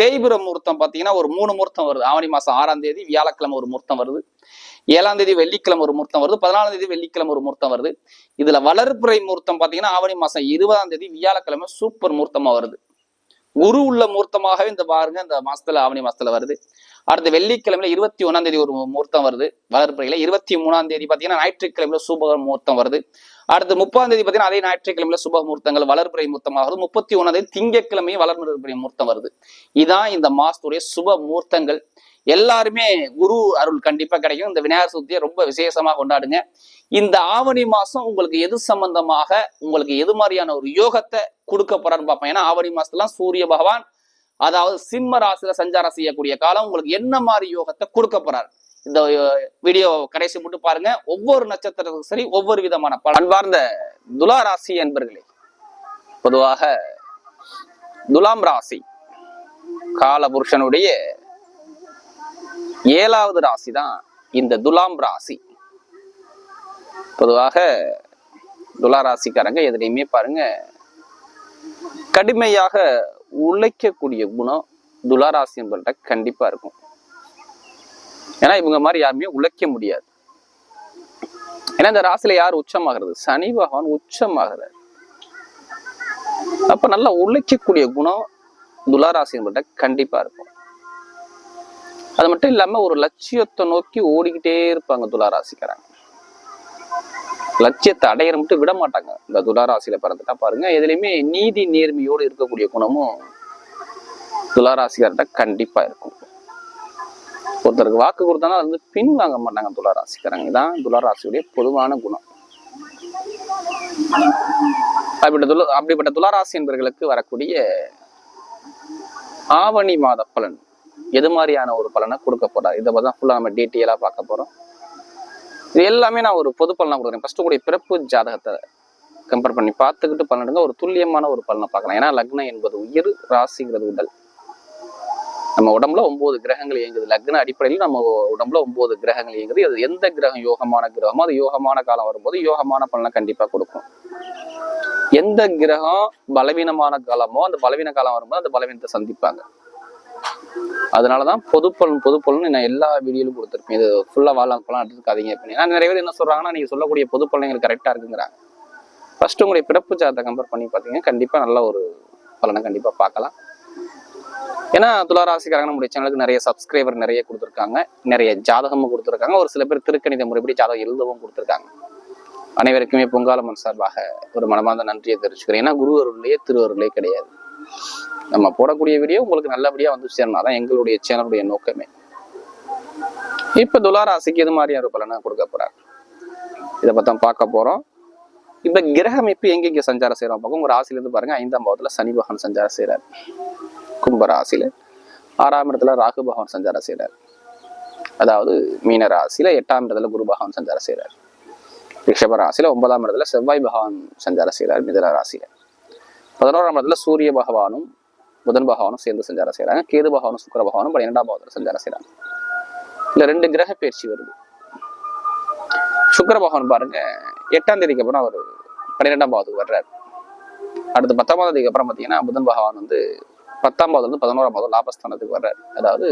தேய்பிர முகூர்த்தம் பாத்தீங்கன்னா ஒரு மூணு முகூர்த்தம் வருது. ஆவணி மாதம் ஆறாம் தேதி வியாழக்கிழமை ஒரு முகூர்த்தம் வருது. ஏழாம் தேதி வெள்ளிக்கிழமை ஒரு முகூர்த்தம் வருது. பதினாலாம் தேதி வெள்ளிக்கிழமை ஒரு முகூர்த்தம் வருது. இதுல வளர்ப்புறை முகூர்த்தம் பாத்தீங்கன்னா ஆவணி மாசம் இருபதாம் தேதி வியாழக்கிழமை சூப்பர் முகூர்த்தமா வருது. குரு உள்ள முகூர்த்தமாகவே இந்த பாருங்க இந்த மாசத்துல ஆவணி மாசத்துல வருது. அடுத்து வெள்ளிக்கிழமையில இருபத்தி ஒண்ணாம் தேதி ஒரு முகூர்த்தம் வருது. வளர்ப்புறையில இருபத்தி மூணாம் தேதி பாத்தீங்கன்னா ஞாயிற்றுக்கிழமையில சுப முகூர்த்தம் வருது. அடுத்து முப்பதாம் தேதி பாத்தீங்கன்னா அதே ஞாயிற்றுக்கிழமையில சுப முகூர்த்தங்கள் வளர்ப்புறை முகூர்த்தமாக முப்பத்தி ஒன்னாம் தேதி திங்கக்கிழமையும் வளர்ப்புறை முகூர்த்தம் வருது. இதான் இந்த மாசத்துடைய சுப முகூர்த்தங்கள் எல்லாருமே குரு அருள் கண்டிப்பா கிடைக்கும். இந்த விநாயகர் சதுர்த்தியை ரொம்ப விசேஷமா கொண்டாடுங்க. இந்த ஆவணி மாசம் உங்களுக்கு எது சம்பந்தமாக உங்களுக்கு எது மாதிரியான ஒரு யோகத்தை கொடுக்க போறான்னு பார்ப்பேன் ஏன்னா ஆவணி மாசத்துலாம் சூரிய பகவான் அதாவது சிம்ம ராசியில சஞ்சாரம் செய்யக்கூடிய காலம் உங்களுக்கு என்ன மாதிரி யோகத்தை கொடுக்க போறார்? இந்த வீடியோ கடைசி மட்டும் பாருங்க. ஒவ்வொரு நட்சத்திரத்துக்கும் சரி ஒவ்வொரு விதமான பலன். அன்பார்ந்த துலா ராசி என்பர்களே பொதுவாக துலாம் ராசி காலபுருஷனுடைய ஏழாவது ராசி தான் இந்த துலாம் ராசி. பொதுவாக துலா ராசிக்காரங்க எதுலையுமே பாருங்க கடுமையாக உழைக்கக்கூடிய குணம் துலா ராசி என்பவர்கிட்ட கண்டிப்பா இருக்கும். ஏன்னா இவங்க மாதிரி யாருமே உழைக்க முடியாது. ஏன்னா இந்த ராசியில யார் உச்சமாகிறது? சனி பகவான் உச்சமாகிறார். அப்ப நல்லா உழைக்கக்கூடிய குணம் துலா ராசி என்பவர்கிட்ட கண்டிப்பா இருக்கும். அது மட்டும் இல்லாம ஒரு லட்சியத்தை நோக்கி ஓடிக்கிட்டே இருப்பாங்க துளாராசிக்காரங்க. லட்சியத்தை அடையிற மட்டும் விட மாட்டாங்க. இந்த துளாராசியில பிறந்துட்டா பாருங்க எதுலையுமே நீதி நேர்மையோடு இருக்கக்கூடிய குணமும் துளாராசிக்கார்ட்ட கண்டிப்பா இருக்கும். ஒருத்தருக்கு வாக்கு கொடுத்தாலும் அது வந்து பின் வாங்க மாட்டாங்க துளாராசிக்காரங்க. இதான் துளாராசியுடைய பொதுவான குணம். அப்படிப்பட்ட துல அப்படிப்பட்ட துளாராசி என்பவர்களுக்கு வரக்கூடிய ஆவணி மாத பலன். எது மாதிரியான ஒரு பலனை கொடுக்க போறார்? இதை தான் நம்ம டீட்டெயிலாக பார்க்க போறோம். இது எல்லாமே நான் ஒரு பொது பலனா கொடுக்குறேன். ஃபஸ்ட்டு கூடிய பிறப்பு ஜாதகத்தை கம்பேர் பண்ணி பார்த்துக்கிட்டு பலனுங்க ஒரு துல்லியமான ஒரு பலனை பார்க்கலாம். ஏன்னா லக்னம் என்பது உயிர் ராசிங்கிறது உடல். நம்ம உடம்புல ஒன்பது கிரகங்கள் இயங்குது. லக்ன அடிப்படையில் நம்ம உடம்புல ஒன்பது கிரகங்கள் இயங்குது. அது எந்த கிரகம்? யோகமான கிரகமோ அது யோகமான காலம் வரும்போது யோகமான பலனை கண்டிப்பா கொடுக்கும். எந்த கிரகம் பலவீனமான காலமோ அந்த பலவீன காலம் வரும்போது அந்த பலவீனத்தை சந்திப்பாங்க. அதனாலதான் பொது பொதுப்பலன் பொது நான் எல்லா வீடியோலும் கொடுத்துருப்பேன். இது ஃபுல்லா வாழலாம் பலன் எடுத்துக்காதீங்க அப்படின்னு. நிறைய பேர் என்ன சொல்றாங்கன்னா நீங்க சொல்லக்கூடிய பொதுப்பலன் எங்களுக்கு கரெக்டா இருக்குங்கிறாங்க. ஃபர்ஸ்ட் உங்களுடைய பிறப்பு ஜாதத்தை கம்பேர் பண்ணி பார்த்தீங்கன்னா கண்டிப்பா நல்ல ஒரு பலனை கண்டிப்பா பார்க்கலாம். ஏன்னா துளாராசிக்காரங்க நம்முடைய சேனலுக்கு நிறைய சப்ஸ்கிரைபர் நிறைய கொடுத்துருக்காங்க. நிறைய ஜாதகமும் கொடுத்துருக்காங்க. ஒரு சில பேர் திருக்கணித முறைப்படி ஜாதகம் எழுதவும் கொடுத்துருக்காங்க. அனைவருக்குமே பொங்காலம்மன் சார்பாக ஒரு மனமார்ந்த நன்றியை தெரிவிச்சுக்கிறேன். ஏன்னா குரு அருள்லேயே கிடையாது. நம்ம போடக்கூடிய வீடியோ உங்களுக்கு நல்லபடியா வந்து சேரணும். அதான் எங்களுடைய சேனலுடைய நோக்கமே. இப்ப துளாராசிக்கு எது மாதிரியான ஒரு பலனை கொடுக்க போறார்? இதை பற்றி தான் பார்க்க போறோம். இப்ப கிரக அமைப்பு எங்க சஞ்சாரம் செய்யறோம் பார்க்கும் உங்க ராசில இருந்து பாருங்க ஐந்தாம் பாவத்துல சனி பகவான் சஞ்சாரம் செய்கிறார் கும்ப ராசியில. ஆறாம் இடத்துல ராகு பகவான் சஞ்சாரம் செய்யறாரு அதாவது மீன ராசியில எட்டாம் இடத்துல குரு பகவான் சஞ்சாரம் செய்யறாரு ரிஷப ராசியில ஒன்பதாம் இடத்துல செவ்வாய் பகவான் சஞ்சாரம் செய்யறாரு மிதன ராசியில. பதினோராம் இடத்துல சூரிய பகவானும் புதன் பகவானும் சேர்ந்து சஞ்சாரம் செய்யறாங்க கேது பகவானும் சுக்கர பகவானும் பன்னிரெண்டாம் பாவத்தில் சஞ்சாரம் செய்யறாங்க இந்த ரெண்டு கிரக பயிற்சி வருது. சுக்கர பகவான் பாருங்க எட்டாம் தேதிக்கு அப்புறம் அவர் பன்னிரெண்டாம் பாவத்துக்கு வர்றாரு. அடுத்து பத்தாம் தேதிக்கு அப்புறம் பாத்தீங்கன்னா புதன் பகவான் வந்து பத்தாம் பாவத்துல இருந்து பதினோராம் பாவம் லாபஸ்தானத்துக்கு வர்றாரு. அதாவது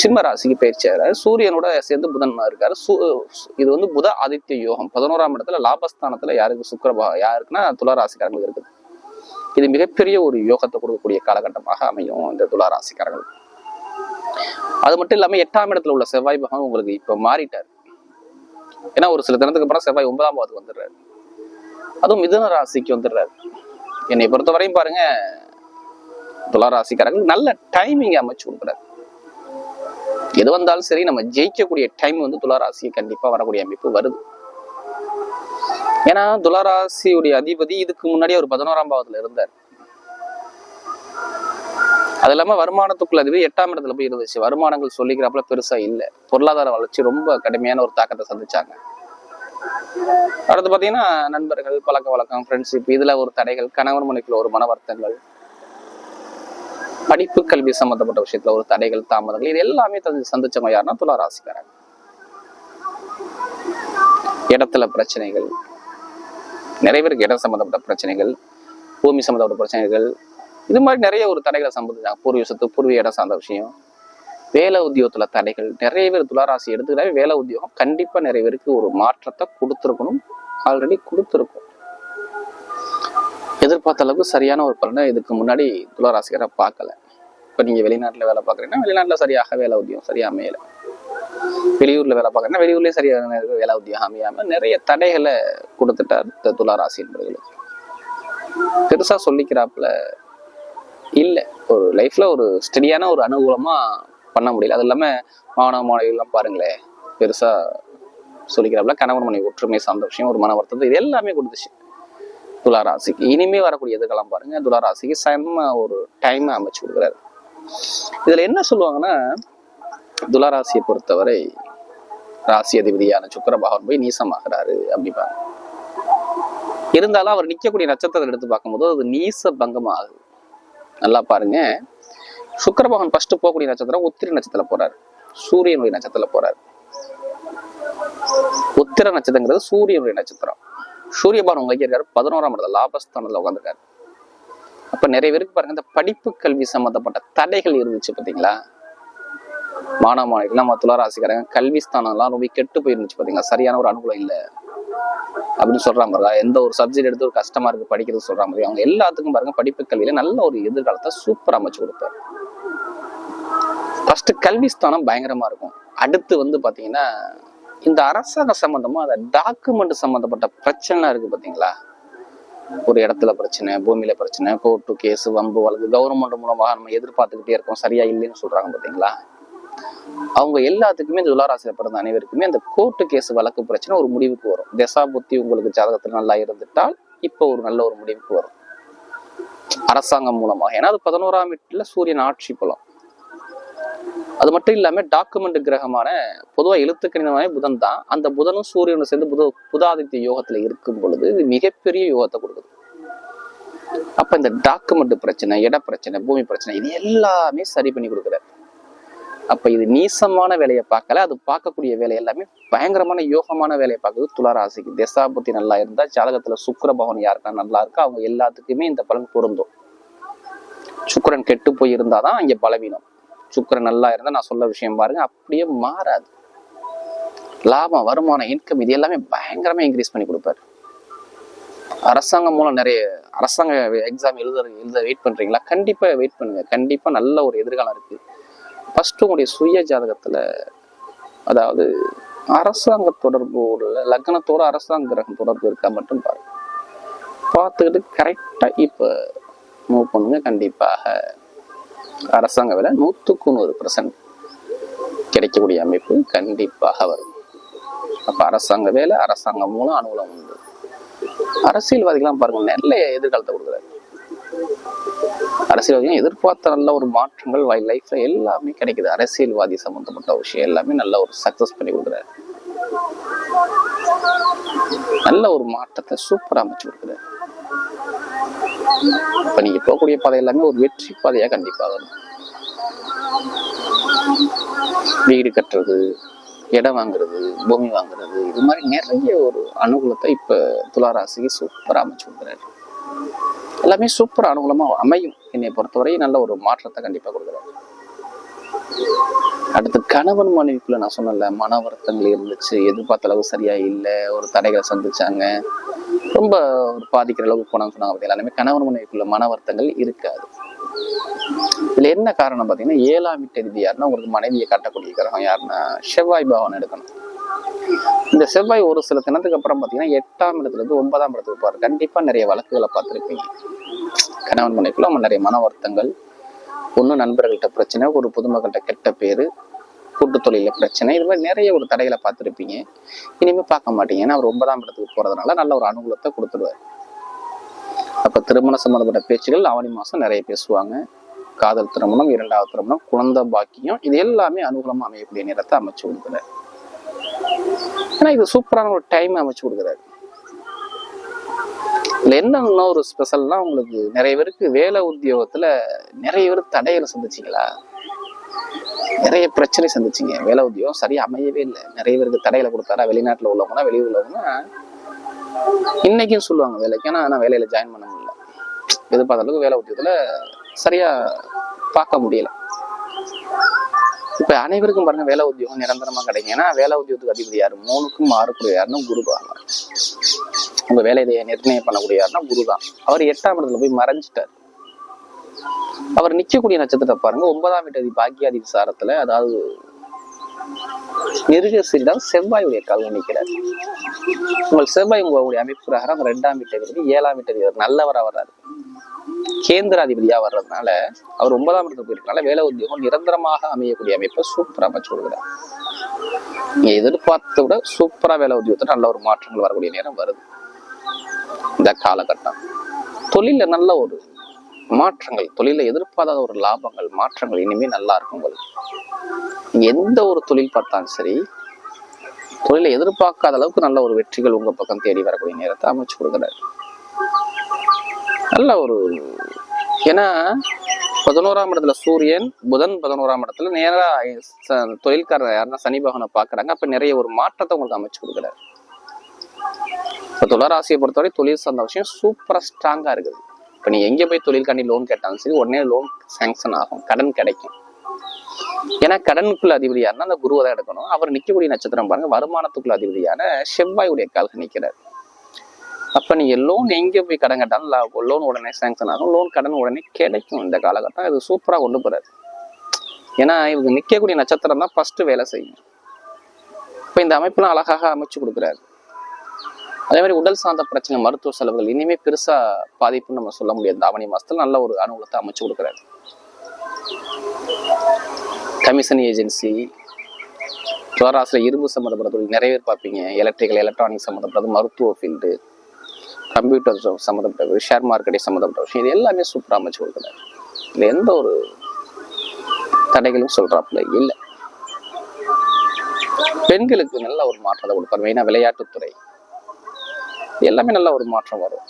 சிம்ம ராசிக்கு பயிற்சி ஆகிறாரு சூரியனோட சேர்ந்து புதன் இருக்காரு. இது வந்து புத ஆதித்ய யோகம். பதினோராம் இடத்துல லாபஸ்தானத்துல யாருக்கு சுக்கர யாருக்குன்னா துளராசிக்காரங்களுக்கு இருக்குது. இது மிகப்பெரிய ஒரு யோகத்தை கொடுக்கக்கூடிய காலகட்டமாக அமையும் இந்த துளாராசிக்காரர்கள் அது மட்டும் இல்லாம எட்டாம் இடத்துல உள்ள செவ்வாய் பகவான் உங்களுக்கு இப்ப மாறிட்டார். ஏன்னா ஒரு சில தினத்துக்கு அப்புறம் செவ்வாய் ஒன்பதாம் பாவத்துக்கு வந்துடுறாரு. அதுவும் மிதுன ராசிக்கு வந்துடுறாரு. என்னை பொறுத்த வரையும் பாருங்க துளாராசிக்காரர்கள் நல்ல டைமிங் அமைச்சு கொடுக்குறாரு. எது வந்தாலும் சரி நம்ம ஜெயிக்கக்கூடிய டைம் வந்து துளாராசிக்கு கண்டிப்பா வரக்கூடிய அமைப்பு வருது. ஏன்னா துளராசியுடைய அதிபதி இதுக்கு முன்னாடி ஒரு பதினோராம் பாவத்துல இருந்தார். அது இல்லாம வருமானத்துக்குள்ள அதிபதி எட்டாம் இடத்துல போய் இருந்துச்சு. வருமானங்கள் சொல்லிக்கிறாப்புல பெருசா இல்ல. பொருளாதார வளர்ச்சி ரொம்ப கடுமையான ஒரு தாக்கத்தை சந்திச்சாங்க. அடுத்து பாத்தீங்கன்னா நண்பர்கள் பழக்க வழக்கம் ஃப்ரெண்ட்ஷிப் இதுல ஒரு தடைகள் கணவன் மனைக்குள்ள ஒரு மன வருத்தங்கள் படிப்பு கல்வி சம்பந்தப்பட்ட விஷயத்துல ஒரு தடைகள் தாமதங்கள் இது எல்லாமே சந்திச்சவங்க யாருன்னா துளாராசிக்காரங்க. இடத்துல பிரச்சனைகள் நிறைய பேருக்கு இடம் சம்பந்தப்பட்ட பிரச்சனைகள் பூமி சம்பந்தப்பட்ட பிரச்சனைகள் இது மாதிரி நிறைய ஒரு தடைகளை சம்பந்திச்சாங்க பூர்வீக சொத்து பூர்வீக இடம் சார்ந்த விஷயம் வேலை உத்தியோகத்துல தடைகள் நிறைய பேர் துளாராசி எடுத்துக்கிட்டாவே வேலை உத்தியோகம் கண்டிப்பா நிறைய பேருக்கு ஒரு மாற்றத்தை கொடுத்துருக்கணும். ஆல்ரெடி கொடுத்துருக்கும். எதிர்பார்த்த அளவுக்கு சரியான ஒரு பலனை இதுக்கு முன்னாடி துளாராசிகரை பார்க்கல. இப்போ நீங்க வெளிநாட்டில் வேலை பார்க்குறீங்கன்னா வெளிநாட்டில் சரியாக வேலை உத்தியோகம் சரியா அமையலை. வெளியூர்ல வேலை பார்க்குறீங்கன்னா வெளியூர்லயே சரியான வேலை உத்தியோகம் அமையாம நிறைய தடைகளை கொடுத்துட்டார் இந்த துளாராசி என்பவர்களுக்கு. பெருசா சொல்லிக்கிறாப்புல இல்ல. ஒரு லைஃப்ல ஒரு ஸ்டடியான ஒரு அனுகூலமா பண்ண முடியல. அது இல்லாம மாணவ மாணவிகள்லாம் பாருங்களேன் பெருசா சொல்லிக்கிறாப்புல கணவன் மனைவி ஒற்றுமை சார்ந்த விஷயம் ஒரு மன வருத்தம் இது எல்லாமே கொடுத்துச்சு. துளாராசிக்கு. இனிமே வரக்கூடிய எதுக்கெல்லாம் பாருங்க. துளாராசிக்கு செம்ம ஒரு டைம் அமைச்சு கொடுக்குறாரு. இதுல என்ன சொல்லுவாங்கன்னா துளராசியை பொறுத்தவரை ராசி அதிபதியான சுக்கிர பகவான் போய் நீசமாகிறாரு அப்படிப்பாங்க இருந்தாலும் அவர் நிற்கக்கூடிய நட்சத்திரத்தை எடுத்து பார்க்கும்போது அது நீச பங்கமாகுது. நல்லா பாருங்க. சுக்கிர பகவான் ஃபர்ஸ்ட் போகக்கூடிய நட்சத்திரம் உத்திர நட்சத்திரம் போறாரு. சூரியனுடைய நட்சத்திரம் போறாரு. உத்திர நட்சத்திரங்கிறது சூரியனுடைய நட்சத்திரம். சூரிய பகவான் உங்களுக்கு இருக்காரு. பதினோராம் இடத்துல லாபஸ்தானத்துல உட்காந்துருக்காரு அப்ப நிறைய பேருக்கு பாருங்க இந்த படிப்பு கல்வி சம்பந்தப்பட்ட தடைகள் இருந்துச்சு பாத்தீங்களா? மாணவ மாணவிகள் நம்ம துளாராசிக்காரங்க கல்வி ஸ்தானம்லாம் ரொம்ப கெட்டு போயிருந்துச்சு பார்த்தீங்களா சரியான ஒரு அனுகூலம் இல்ல. அப்படின்னு சொல்றாங்க பாருங்க. எந்த ஒரு சப்ஜெக்ட் எடுத்து ஒரு கஷ்டமா இருக்கு படிக்கிறது சொல்ற மாதிரி அவங்க எல்லாத்துக்கும் பாருங்க படிப்பு கல்வியில நல்ல ஒரு எதிர்காலத்தை சூப்பர் அமைச்சு கொடுப்பாரு. ஃபர்ஸ்ட் கல்வி ஸ்தானம் பயங்கரமா இருக்கும். அடுத்து வந்து பாத்தீங்கன்னா இந்த அரசாங்க சம்பந்தமா அந்த டாக்குமெண்ட் சம்பந்தப்பட்ட பிரச்சனை இருக்கு பாத்தீங்களா? ஒரு இடத்துல பிரச்சனை பூமியில பிரச்சனை கோர்ட்டு கேஸ் வம்பு வழக்கு கவர்மெண்ட் மூலமாக நம்ம எதிர்பார்த்துக்கிட்டே இருக்கோம். சரியா இல்லைன்னு சொல்றாங்க பாத்தீங்களா? அவங்க எல்லாத்துக்குமே இந்த துளாராசியில பிறந்த அனைவருக்குமே அந்த கோர்ட்டு கேஸ் வழக்கு பிரச்சனை ஒரு முடிவுக்கு வரும். தசா புத்தி உங்களுக்கு ஜாதகத்துல நல்லா இருந்துட்டால் இப்போ ஒரு நல்ல ஒரு முடிவுக்கு வரும். அரசாங்கம் மூலமாக. ஏன்னா அது பதினோராம் வீட்டுல சூரியன் ஆட்சி பலம். அது மட்டும் இல்லாம டாக்குமெண்ட் கிரகமான பொதுவா எழுத்துக்கணிதமான புதன் தான். அந்த புதனும் சூரியனும் சேர்ந்து புத புதாதித்ய யோகத்துல இருக்கும் பொழுது இது மிகப்பெரிய யோகத்தை கொடுக்குது. அப்ப இந்த டாக்குமெண்ட் பிரச்சனை இட பிரச்சனை பூமி பிரச்சனை இது எல்லாமே சரி பண்ணி கொடுக்குறாரு. அப்போ இது நீசமான வேலையை பார்க்கல. அது பார்க்கக்கூடிய வேலை எல்லாமே பயங்கரமான யோகமான வேலையை பார்க்குது. துளராசிக்கு தசாபுத்தி நல்லா இருந்தால் ஜாதகத்தில் சுக்கர பவன் யாருக்கா நல்லா இருக்கா? அவங்க எல்லாத்துக்குமே இந்த பலன் பொருந்தும். சுக்கரன் கெட்டு போய் இருந்தால் தான் இங்கே பலவீனம். சுக்கரன் நல்லா இருந்தால் நான் சொல்ல விஷயம் பாருங்க அப்படியே மாறாது. லாபம் வருமானம் இன்கம் இது எல்லாமே பயங்கரமாக இன்க்ரீஸ் பண்ணி கொடுப்பாரு. அரசாங்கம் மூலம் நிறைய அரசாங்க எக்ஸாம் எழுத எழுத வெயிட் பண்ணுறீங்களா கண்டிப்பாக வெயிட் பண்ணுங்க. கண்டிப்பாக நல்ல ஒரு எதிர்காலம் இருக்குது ஃபஸ்ட்டு உங்களுடைய சுய ஜாதகத்தில் அதாவது அரசாங்க தொடர்பு உள்ள லக்னத்தோட அரசாங்க கிரகம் தொடர்பு இருக்கா மட்டும் பாருங்க. பார்த்துக்கிட்டு கரெக்டாக இப்போ மூவ் பண்ணுங்க. கண்டிப்பாக அரசாங்க வேலை நூற்றுக்கு நூறு பர்சன்ட் கிடைக்கக்கூடிய அமைப்பு கண்டிப்பாக வரும். அப்போ அரசாங்க வேலை அரசாங்கம் மூலம் அனுகூலம் உண்டு. அரசியல்வாதிகள்லாம் பாருங்க நல்ல எதிர்காலத்தை கொடுக்குறாரு அரசியல்வாதிகள் எதிர்பார்த்த நல்ல ஒரு மாற்றங்கள் லைஃப்ல எல்லாமே கிடைக்குது. அரசியல்வாதி சம்பந்தப்பட்ட விஷயம் எல்லாமே நல்ல ஒரு சக்சஸ் பண்ணி கொடுக்குறாரு. நல்ல ஒரு மாற்றத்தை சூப்பரா அமைச்சு கொடுக்குறாரு. இப்ப நீங்க போகக்கூடிய பாதை எல்லாமே ஒரு வெற்றி பாதையா கண்டிப்பா வரும் வீடு கட்டுறது இடம் வாங்குறது பூமி வாங்குறது இது மாதிரி நிறைய ஒரு அனுகூலத்தை இப்ப துளாராசிக்கு சூப்பரா அமைச்சு கொடுக்குறாரு. எல்லாமே சூப்பர் அனுகூலமாக அமையும். என்னை பொறுத்தவரை நல்ல ஒரு மாற்றத்தை கண்டிப்பாக கொடுக்குறாரு அடுத்து கணவன் மனைவிக்குள்ள நான் சொன்னல மன வருத்தங்கள் இருந்துச்சு எதிர்பார்த்த அளவு சரியா இல்லை ஒரு தடைகளை சந்திச்சாங்க ரொம்ப ஒரு பாதிக்கிற அளவுக்கு போனாங்க சொன்னாங்க பார்த்தீங்களா எல்லாமே கணவன் மனைவிக்குள்ள மன வருத்தங்கள் இருக்காது. இதுல என்ன காரணம் பார்த்தீங்கன்னா ஏழாம் வீட்டு அதிபதி யாருன்னா உங்களுக்கு மனைவியை காட்டக்கூடிய கிரகம் யாருன்னா செவ்வாய் பவன் எடுக்கணும். இந்த செவ்வாய் ஒரு சில தினத்துக்கு அப்புறம் பார்த்தீங்கன்னா எட்டாம் இடத்துல இருந்து ஒன்பதாம் இடத்துக்கு போவார் கண்டிப்பாக நிறைய வழக்குகளை பார்த்துருப்பீங்க. கணவன் மனைக்குள்ள நம்ம நிறைய மன வருத்தங்கள் ஒண்ணு நண்பர்கள்ட்ட பிரச்சனை ஒரு பொதுமக்கள்கிட்ட கெட்ட பேர் கூட்டு தொழில பிரச்சனை இது மாதிரி நிறைய ஒரு தடைகளை பார்த்துருப்பீங்க. இனிமேல் பார்க்க மாட்டீங்க. ஏன்னா அவர் ஒன்பதாம் இடத்துக்கு போறதுனால நல்ல ஒரு அனுகூலத்தை கொடுத்துருவார் அப்போ திருமண சம்மந்தப்பட்ட பேச்சுகள் ஆவணி மாதம் நிறைய பேசுவாங்க. காதல் திருமணம் இரண்டாவது திருமணம் குழந்தை பாக்கியம் இது எல்லாமே அனுகூலமாக அமையக்கூடிய நேரத்தை அமைச்சு கொடுக்குறாரு. ஏன்னா இது சூப்பரான ஒரு டைம் அமைச்சு கொடுக்குறாரு. இதுல என்ன இன்னும் ஒரு ஸ்பெஷல்னா உங்களுக்கு நிறைய பேருக்கு வேலை உத்தியோகத்துல நிறைய பேர் தடைகளை சந்திச்சிங்களா? நிறைய பிரச்சனை சந்திச்சிங்க. வேலை உத்தியோகம் சரியா அமையவே இல்லை. நிறைய பேருக்கு தடைகளை கொடுத்தாரா? வெளிநாட்டில் உள்ளவங்கன்னா வெளியே உள்ளவங்கன்னா இன்னைக்கும் சொல்லுவாங்க வேலைக்கு. ஆனால் நான் வேலையில ஜாயின் பண்ண முடியல. எதிர்பார்த்த அளவுக்கு வேலை உத்தியோகத்துல சரியா பார்க்க முடியலை. இப்ப அனைவருக்கும் பாருங்க வேலை உத்தியோகம் நிரந்தரமா கிடைக்கும். வேலை உத்தியோகத்துக்கு அதிபதி யாரு? மூணுக்கும் மாறக்கூடிய யாருன்னா குரு தான். உங்க வேலையை நிர்ணயம் பண்ணக்கூடிய யாருன்னா குரு தான். அவர் எட்டாம் இடத்துல போய் மறைஞ்சிட்டார். அவர் நிக்கக்கூடிய நட்சத்திரத்தை பாருங்க ஒன்பதாம் வீட்டு பாக்கியாதி விசாரத்துல அதாவது தான் செவ்வாயுடைய காலம் நிற்கிறார் உங்கள் செவ்வாய் உங்களுடைய அமைப்பு பிரகாரம் ரெண்டாம் வீட்டு ஏழாம் வீட்டு நல்லவராக நல்லவரா வர்றாரு கேந்திராதிபதியாக வர்றதுனால அவர் ஒன்பதாம் இடத்துக்கு போயிருக்கனால வேலை உத்தியோகம் நிரந்தரமாக அமையக்கூடிய அமைப்பை சூப்பரா அமைச்சு கொடுக்குறாரு நீங்க எதிர்பார்த்த விட சூப்பரா வேலை உத்தியோகத்துல நல்ல ஒரு மாற்றங்கள் வரக்கூடிய நேரம் வருது. இந்த காலகட்டம். தொழில நல்ல ஒரு மாற்றங்கள் தொழில எதிர்பாராத ஒரு லாபங்கள் மாற்றங்கள் இனிமே நல்லா இருக்கும் உங்களுக்கு எந்த ஒரு தொழில் பார்த்தாலும் சரி தொழிலை எதிர்பார்க்காத அளவுக்கு நல்ல ஒரு வெற்றிகள் உங்க பக்கம் தேடி வரக்கூடிய நேரத்தை அமைச்சு கொடுக்குறாரு. நல்ல ஒரு ஏன்னா பதினோராம் இடத்துல சூரியன் புதன் பதினோராம் இடத்துல நேராக தொழில்காரர் யாருன்னா சனி பகவானை பார்க்குறாங்க. அப்போ நிறைய ஒரு மாற்றத்தை உங்களுக்கு அமைச்சு கொடுக்குறாரு. இப்போ துளராசியை பொறுத்தவரை தொழில் சார்ந்த விஷயம் சூப்பராக ஸ்ட்ராங்காக இருக்குது. இப்போ நீ எங்கே போய் தொழில்காண்டி லோன் கேட்டாலும் சரி உடனே லோன் சேங்ஷன் ஆகும். கடன் கிடைக்கும். ஏன்னா கடனுக்குள்ள அதிபதி யாருன்னா அந்த குருவை தான் எடுக்கணும். அவர் நிற்கக்கூடிய நட்சத்திரம் பாருங்க வருமானத்துக்குள்ள அதிபதியான செவ்வாயுடைய கால்கள் நிற்கிறார் அப்போ நீங்கள் லோன் எங்கே போய் கடன் கேட்டாலும் லோன் உடனே சேங்ஷன் ஆகும். லோன் கடன் உடனே கிடைக்கும் இந்த காலகட்டம். இது சூப்பராக கொண்டு போகிறாரு ஏன்னா இவங்க நிற்கக்கூடிய நட்சத்திரம் தான் ஃபஸ்ட்டு வேலை செய்யும். இப்போ இந்த அமைப்புலாம் அழகாக அமைச்சு கொடுக்குறாரு. அதே மாதிரி உடல் சார்ந்த பிரச்சனை மருத்துவ செலவுகள் இனிமேல் பெருசாக பாதிப்புன்னு நம்ம சொல்ல முடியாது. ஆவணி மாசத்துல நல்ல ஒரு அனுகூலத்தை அமைச்சு கொடுக்குறாரு. கமிஷன் ஏஜென்சி துவராசில் இரும்பு சம்மந்தப்பட்ட தொழில். நிறைய பேர் பார்ப்பீங்க. எலக்ட்ரிக்கல் எலக்ட்ரானிக் சம்மந்தப்பட்டது மருத்துவ ஃபீல்டு கம்ப்யூட்டர் சம்மந்தப்பட்ட ஷேர் மார்க்கெட்டை சம்மந்தப்பட்ட விஷயம் இது எல்லாமே சூப்பராக அமைச்சு கொடுக்குறாரு இது எந்த ஒரு தடைகளும் சொல்கிறாப்புல இல்லை. பெண்களுக்கு நல்ல ஒரு மாற்றத்தை கொடுப்பார். மெயினாக விளையாட்டுத்துறை. எல்லாமே நல்ல ஒரு மாற்றம் வரும்.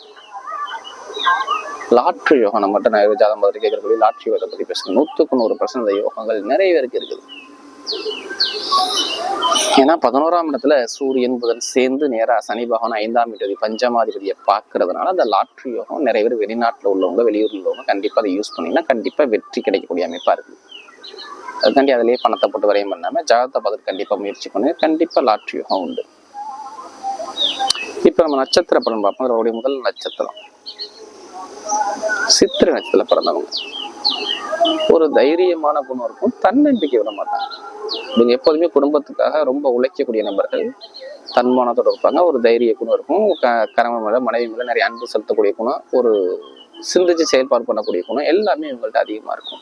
லாட்ரி யோகம் நம்ம மட்டும் நான் ஜாதகம் பார்த்து கேட்கறக்கூடிய லாட்ரி யோகத்தை பற்றி பேசுகிறேன் நூற்றுக்கு நூறு பர்சன்ட் யோகங்கள் நிறைய பேருக்கு இருக்குது. ஏன்னா பதினோராம் இடத்துல சூரியன் புதன் சேர்ந்து நேராக சனி பகவான் ஐந்தாம் வீட்டு பஞ்சமாதிபதியை பார்க்கறதுனால அந்த லாட்ரி யோகம் நிறைய பேர் வெளிநாட்டில் உள்ளவங்க வெளியூரில் உள்ளவங்க கண்டிப்பாக அதை யூஸ் பண்ணீங்கன்னா கண்டிப்பாக வெற்றி கிடைக்கக்கூடிய அமைப்பாக இருக்குது அதுக்காண்டி அதிலேயே பணத்தை போட்டு வரையும் பண்ணாம ஜாதகத்தை பார்த்துட்டு கண்டிப்பாக முயற்சி பண்ணுங்க கண்டிப்பாக லாட்ரி யோகம் உண்டு. இப்போ நம்ம நட்சத்திர பலன் பார்ப்போம். அதோடைய முதல் நட்சத்திரம். சித்திரை நட்சத்திர பிறந்தவங்க. ஒரு தைரியமான குணம் இருக்கும். தன்னம்பிக்கை விட மாட்டாங்க. இவங்க எப்போதுமே குடும்பத்துக்காக ரொம்ப உழைக்கக்கூடிய நபர்கள். தன்மானத்தோட இருப்பாங்க ஒரு தைரிய குணம் இருக்கும். க- கணவன் மேல மனைவி மேல நிறைய அன்பு செலுத்தக்கூடிய குணம் ஒரு சிந்திச்சு செயல்பாடு பண்ணக்கூடிய குணம் எல்லாமே இவங்கள்ட்ட அதிகமா இருக்கும்.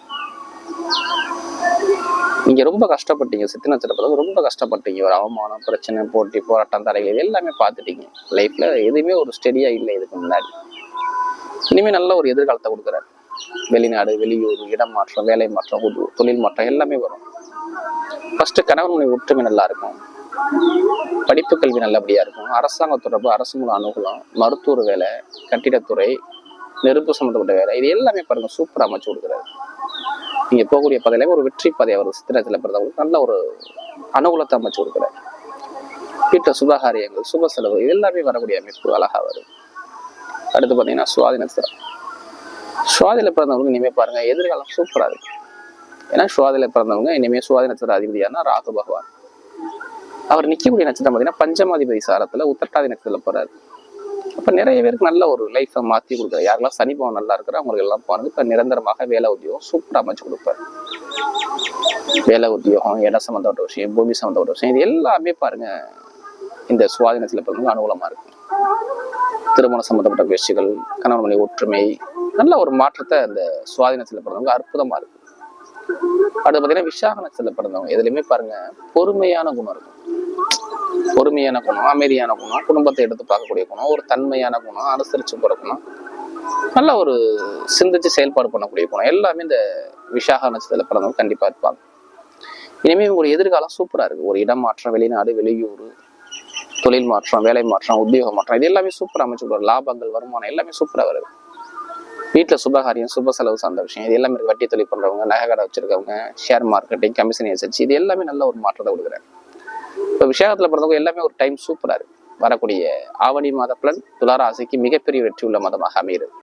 நீங்க ரொம்ப கஷ்டப்பட்டீங்க சித்தி நட்சத்திரத்தில் ரொம்ப கஷ்டப்பட்டீங்க. ஒரு அவமானம் பிரச்சனை போட்டி போராட்டம் தடைகள் எல்லாமே பார்த்துட்டீங்க. லைஃப்ல எதுவுமே ஒரு ஸ்டெடியா இல்லை இதுக்கு முன்னாடி. இனிமே நல்ல ஒரு எதிர்காலத்தை கொடுக்குறாரு. வெளிநாடு வெளியூர் இடம் மாற்றம் வேலை மாற்றம் தொழில் மாற்றம் எல்லாமே வரும். ஃபர்ஸ்ட் கணவனுடைய ஒற்றுமை நல்லா இருக்கும். படிப்பு கல்வி நல்லபடியா இருக்கும். அரசாங்க தொடர்பு அரசு மூலம் அனுகூலம் மருத்துவ வேலை கட்டிடத்துறை நெருப்பு சம்மந்தப்பட்ட வேலை இது எல்லாமே பாருங்க சூப்பரா அமைச்சு கொடுக்குறாரு. நீங்க போகக்கூடிய பதையில ஒரு வெற்றி பதை அவர் சித்திரத்தில் பிறந்தவங்களுக்கு நல்ல ஒரு அனுகூலத்தை அமைச்சு கொடுக்குறாரு. வீட்டு சுபகாரியங்கள் சுப செலவு இது எல்லாமே வரக்கூடிய அமைப்பு அழகா வருது அடுத்து பார்த்தீங்கன்னா சுவாதி நட்சத்திரம். சுவாதியில் பிறந்தவங்க இனிமே பாருங்க எதிர்காலம் சூப்பராக இருக்கு. ஏன்னா சுவாதியில் பிறந்தவங்க இனிமே சுவாதி நட்சத்திர அதிபதியான ராகு பகவான். அவர் நிற்கக்கூடிய நட்சத்திரம் பார்த்தீங்கன்னா பஞ்சமாதிபதி சாரத்தில் உத்தட்டாதி நட்சத்திரத்தில் போறாரு. அப்ப நிறைய பேருக்கு நல்ல ஒரு லைஃப்பை மாத்தி கொடுக்குற யாரெல்லாம் சனி பவன் நல்லா இருக்கிறா அவங்களுக்கு எல்லாம் போனது. இப்ப நிரந்தரமாக வேலை உத்தியோகம் சூப்பரா அமைச்சு கொடுப்பாரு. வேலை உத்தியோகம் இடம் சம்மந்தப்பட்ட விஷயம் பூமி சம்மந்தப்பட்ட விஷயம் இது எல்லாமே பாருங்க இந்த சுவாதினத்துல பிறந்தவங்க அனுகூலமா இருக்கும் திருமண சம்பந்தப்பட்ட பேச்சுகள் கணவன் மனைவி ஒற்றுமை நல்ல ஒரு மாற்றத்தை இந்த சுவாதினத்தில் பிறந்தவங்க அற்புதமா இருக்கு. அடுத்து பார்த்தீங்கன்னா விசாகனத்தில் பிறந்தவங்க. எதுலையுமே பாருங்க பொறுமையான குணம் இருக்கும். பொறுமையான குணம் அமைதியான குணம் குடும்பத்தை எடுத்து பார்க்கக்கூடிய குணம் ஒரு தன்மையான குணம் அனுசரிச்சு போற குணம் நல்ல ஒரு சிந்திச்சு செயல்பாடு பண்ணக்கூடிய குணம் எல்லாமே இந்த விசாக நட்சத்திரத்தில் பிறந்தவங்க கண்டிப்பா இருப்பாங்க. இனிமே ஒரு எதிர்காலம் சூப்பரா இருக்கு. ஒரு இடம் மாற்றம் வெளிநாடு வெளியூர் தொழில் மாற்றம் வேலை மாற்றம் உத்தியோக மாற்றம் இது எல்லாமே சூப்பராக அமைச்சு கொடுக்குறாரு. லாபங்கள் வருமானம் எல்லாமே சூப்பரா வருது. வீட்டுல சுபகாரியம் சுப செலவு சார்ந்த விஷயம் இது எல்லாமே வட்டி தொழில் பண்றவங்க நகை கடை வச்சிருக்கவங்க ஷேர் மார்க்கெட்டிங் கமிஷன் ஏஜென்சி இது எல்லாமே நல்ல ஒரு மாற்றத்தை கொடுக்குறாரு. இப்போ விஷயத்துல பிறந்தவங்க எல்லாமே ஒரு டைம் சூப்பரா இருக்கு. வரக்கூடிய ஆவணி மாத பலன் துளாராசிக்கு மிகப்பெரிய வெற்றி உள்ள மதமாக அமைகிறது.